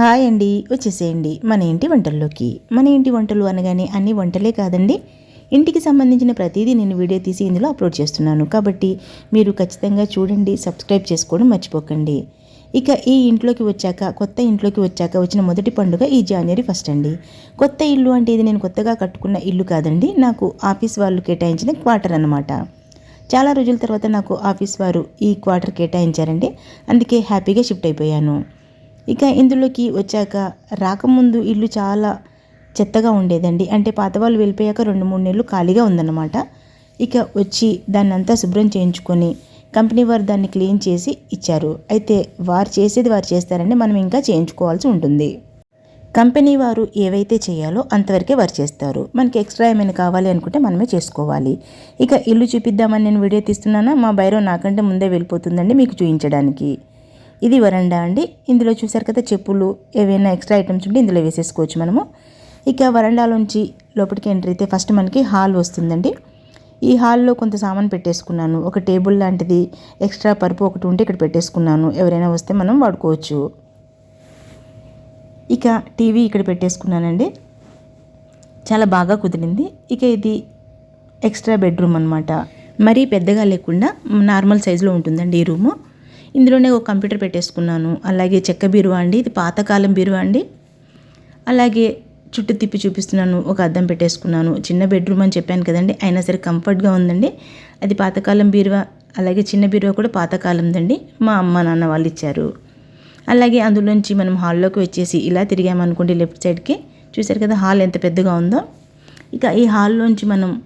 Hi అండి వచ్చేసేయండి. మన ఇంటి వంటల్లోకి. మన ఇంటి వంటలు అనగానే అన్ని వంటలే కాదండి. ఇంటికి సంబంధించిన ప్రతిదీ నేను వీడియో తీసి ఇందులో అప్లోడ్ చేస్తున్నాను. కాబట్టి మీరు ఖచ్చితంగా చూడండి సబ్స్క్రైబ్ చేసుకోవడం మర్చిపోకండి. ఇక ఈ ఇంట్లోకి వచ్చాక కొత్త ఇంట్లోకి వచ్చాక వచ్చిన మొదటి పండుగ ఈ జనవరి ఫస్ట్ అండి. కొత్త ఇల్లు అంటే ఇది నేను కొత్తగా కట్టుకున్న ఇల్లు కాదండి. నాకు ఆఫీస్ వాళ్ళు కేటాయించిన క్వార్టర్ అనమాట చాలా రోజుల తర్వాత నాకు ఆఫీస్ వారు ఈ క్వార్టర్ కేటాయించారండి. అందుకే హ్యాపీగా షిఫ్ట్ అయిపోయాను. ఇక ఇందులోకి వచ్చాక రాకముందు ఇల్లు చాలా చెత్తగా ఉండేదండి. అంటే పాత వాళ్ళు వెళ్ళిపోయాక రెండు మూడు నెలలు ఖాళీగా ఉందన్నమాట. ఇక వచ్చి దాన్ని అంతా శుభ్రం చేయించుకొని కంపెనీ వారు దాన్ని క్లీన్ చేసి ఇచ్చారు. అయితే వారు చేసేది వారు చేస్తారండి మనం ఇంకా చేయించుకోవాల్సి ఉంటుంది. కంపెనీ వారు ఏవైతే చేయాలో అంతవరకే వారు చేస్తారు. మనకి ఎక్స్ట్రా ఏమైనా కావాలి అనుకుంటే మనమే చేసుకోవాలి. ఇక ఇల్లు చూపిద్దామని నేను వీడియో తీస్తున్నానా? మా బైరో నాకంటే ముందే వెళ్ళిపోతుందండి మీకు చూపించడానికి ఇది వరండా అండి. ఇందులో చూసారు కదా చెప్పులు ఏవైనా ఎక్స్ట్రా ఐటమ్స్ ఉంటే ఇందులో వేసేసుకోవచ్చు మనము. ఇక వరండాలోంచి లోపలికి ఎంటర్ అయితే ఫస్ట్ మనకి హాల్ వస్తుందండి. ఈ హాల్లో కొంత సామాన్ పెట్టేసుకున్నాను. ఒక టేబుల్ లాంటిది ఎక్స్ట్రా పరుపు ఒకటి ఉంటే ఇక్కడ పెట్టేసుకున్నాను. ఎవరైనా వస్తే మనం వాడుకోవచ్చు. ఇక టీవీ ఇక్కడ పెట్టేసుకున్నానండి. చాలా బాగా కుదిరింది. ఇక ఇది ఎక్స్ట్రా బెడ్రూమ్ అనమాట మరీ పెద్దగా లేకుండా నార్మల్ సైజులో ఉంటుందండి ఈ రూము. ఇందులోనే ఒక కంప్యూటర్ పెట్టేసుకున్నాను. అలాగే చెక్క బీరువా అండి ఇది పాతకాలం బీరువా అండి. అలాగే చుట్టూ తిప్పి చూపిస్తున్నాను ఒక అద్దం పెట్టేసుకున్నాను. చిన్న బెడ్రూమ్ అని చెప్పాను కదండి అయినా సరే కంఫర్ట్గా ఉందండి. అది పాతకాలం బీరువా అలాగే చిన్న బీరువా కూడా పాతకాలందండి మా అమ్మ నాన్న వాళ్ళు ఇచ్చారు. అలాగే అందులోంచి మనం హాల్లోకి వచ్చేసి ఇలా తిరిగామనుకోండి లెఫ్ట్ సైడ్కి. చూసారు కదా హాల్ ఎంత పెద్దగా ఉందో. ఇక ఈ హాల్లోంచి మనం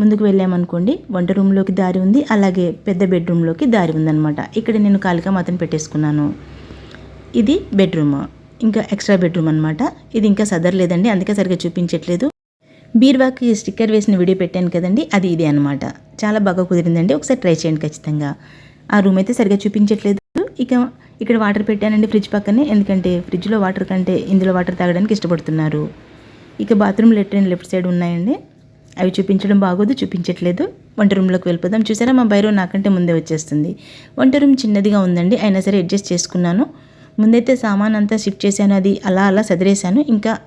ముందుకు వెళ్ళామనుకోండి వంట రూమ్లోకి దారి ఉంది అలాగే పెద్ద బెడ్రూమ్లోకి దారి ఉందన్నమాట. ఇక్కడ నేను కాలికా మాత్రం పెట్టేసుకున్నాను. ఇది బెడ్రూమ్ ఇంకా ఎక్స్ట్రా బెడ్రూమ్ అనమాట ఇది ఇంకా సదరలేదండి అందుకే సరిగ్గా చూపించట్లేదు. బీర్వాకి స్టిక్కర్ వేసిన వీడియో పెట్టాను కదండి అది ఇదే అనమాట చాలా బాగా కుదిరిందండి ఒకసారి ట్రై చేయండి ఖచ్చితంగా. ఆ రూమ్ అయితే సరిగ్గా చూపించట్లేదు. ఇక ఇక్కడ వాటర్ పెట్టానండి ఫ్రిడ్జ్ పక్కనే ఎందుకంటే ఫ్రిడ్జ్లో వాటర్ కంటే ఇందులో వాటర్ తాగడానికి ఇష్టపడుతున్నారు. ఇక బాత్రూమ్ లెట్రిన్ లెఫ్ట్ సైడ్ ఉన్నాయండి. అవి చూపించడం బాగోదు చూపించట్లేదు. వంట రూమ్లోకి వెళ్ళిపోదాం. చూసారా? మా బైరో నాకంటే ముందే వచ్చేస్తుంది. వంట రూమ్ చిన్నదిగా ఉందండి. అయినా సరే అడ్జస్ట్ చేసుకున్నాను. ముందైతే సామాన్ అంతా షిఫ్ట్ చేశాను. అది అలా అలా సదిరేశాను. ఇంకా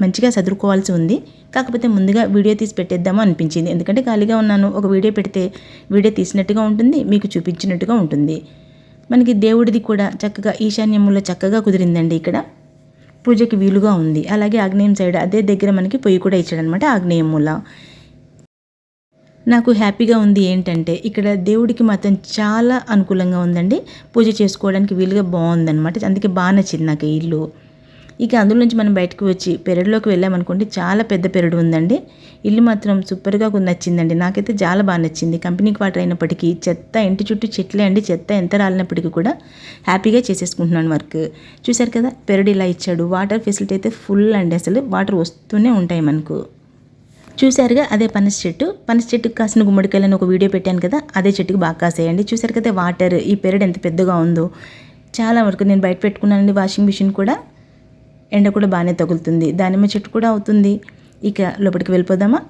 మంచిగా చదువుకోవాల్సి ఉంది. కాకపోతే ముందుగా వీడియో తీసి పెట్టేద్దామో అనిపించింది. ఎందుకంటే ఖాళీగా ఉన్నాను. ఒక వీడియో పెడితే వీడియో తీసినట్టుగా ఉంటుంది. మీకు చూపించినట్టుగా ఉంటుంది. మనకి దేవుడిది కూడా చక్కగా ఈశాన్యములో చక్కగా కుదిరిందండి ఇక్కడ. పూజకి వీలుగా ఉంది. అలాగే ఆగ్నేయం సైడ్ అదే దగ్గర మనకి పొయ్యి కూడా ఇచ్చాడనమాట ఆగ్నేయం మూల. నాకు హ్యాపీగా ఉంది ఏంటంటే ఇక్కడ దేవుడికి మాత్రం చాలా అనుకూలంగా ఉందండి. పూజ చేసుకోవడానికి వీలుగా బాగుందనమాట. అందుకే బాగా నచ్చింది నాకు ఇల్లు. ఇక అందులో నుంచి మనం బయటకు వచ్చి పెరడులోకి వెళ్ళామనుకోండి చాలా పెద్ద పెరడు ఉందండి. ఇల్లు మాత్రం సూపర్గా నచ్చిందండి. నాకైతే చాలా బాగా నచ్చింది. కంపెనీ క్వార్టర్ అయినప్పటికీ చెత్త ఇంటి చుట్టూ చెట్లే అండి. చెత్త ఎంత రాలినప్పటికీ కూడా హ్యాపీగా చేసేసుకుంటున్నాను వర్క్. చూశారు కదా పెరడు ఇలా ఇచ్చాడు. వాటర్ ఫెసిలిటీ అయితే ఫుల్ అండి అసలు. వాటర్ వస్తూనే ఉంటాయి మనకు. చూశారుగా అదే పనస చెట్టు. పనస చెట్టుకు కాసిన గుమ్మడికాయలను ఒక వీడియో పెట్టాను కదా అదే చెట్టుకు బాగా కాసేయండి. చూశారు కదా వాటర్ ఈ పెరడు ఎంత పెద్దగా ఉందో. చాలా వరకు నేను బయట పెట్టుకున్నానండి వాషింగ్ మిషన్ కూడా. ఎండ కూడా బాగానే తగులుతుంది. దానిమ్మ చెట్టు కూడా అవుతుంది. ఇక లోపలికి వెళ్ళిపోదామా?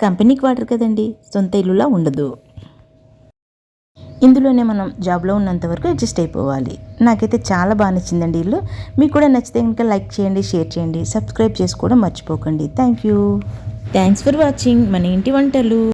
కంపెనీకి వాటర్ కదండి. సొంత ఇల్లులా ఉండదు. ఇందులోనే మనం జాబ్లో ఉన్నంత వరకు అడ్జస్ట్ అయిపోవాలి. నాకైతే చాలా బాగా నచ్చిందండి ఇల్లు. మీకు కూడా నచ్చితే కనుక లైక్ చేయండి షేర్ చేయండి సబ్స్క్రైబ్ చేసుకోవడం మర్చిపోకండి. Thank you. Thanks for watching. మన ఇంటి వంటలు.